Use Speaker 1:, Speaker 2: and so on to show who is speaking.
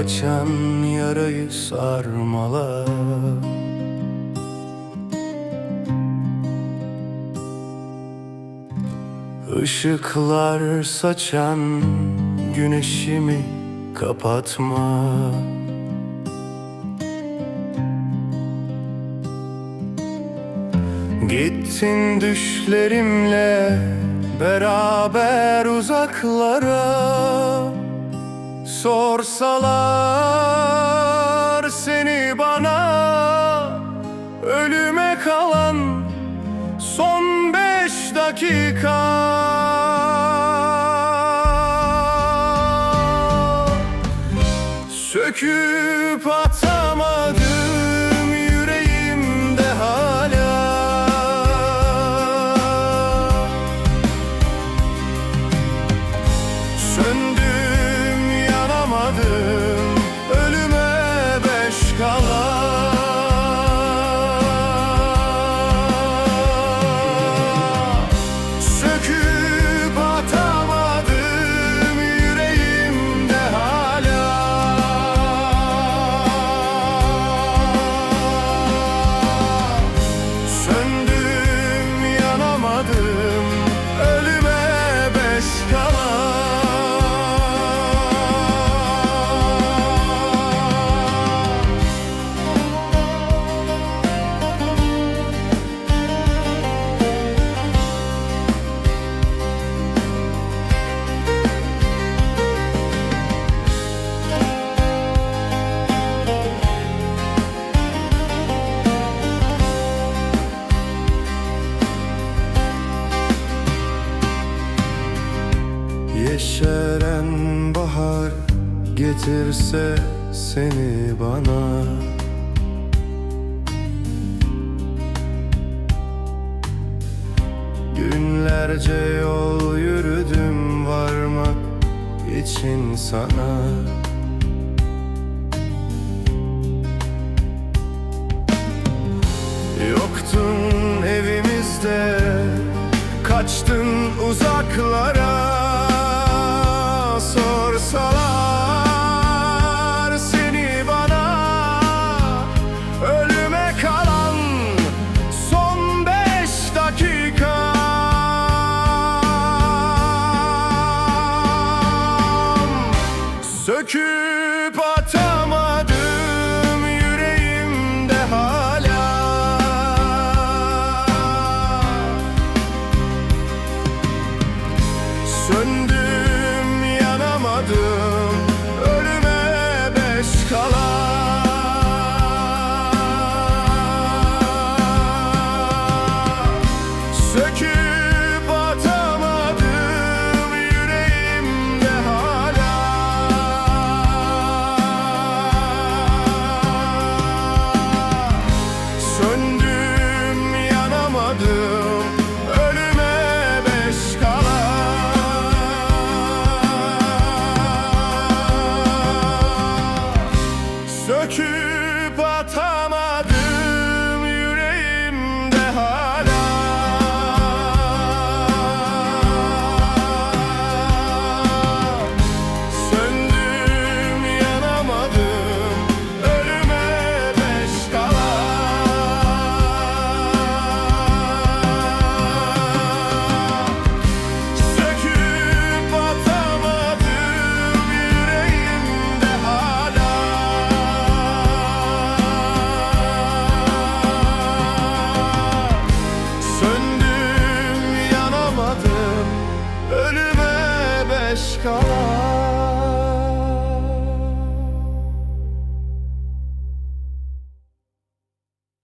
Speaker 1: açan yarayı sarmala. Işıklar saçan güneşimi kapatma. Gittin düşlerimle beraber uzaklara Sorsalar seni bana Ölüme kalan son beş dakika. Söküp atamadım getirse seni bana. Günlerce yol yürüdüm varmak için sana Söküp adım güneş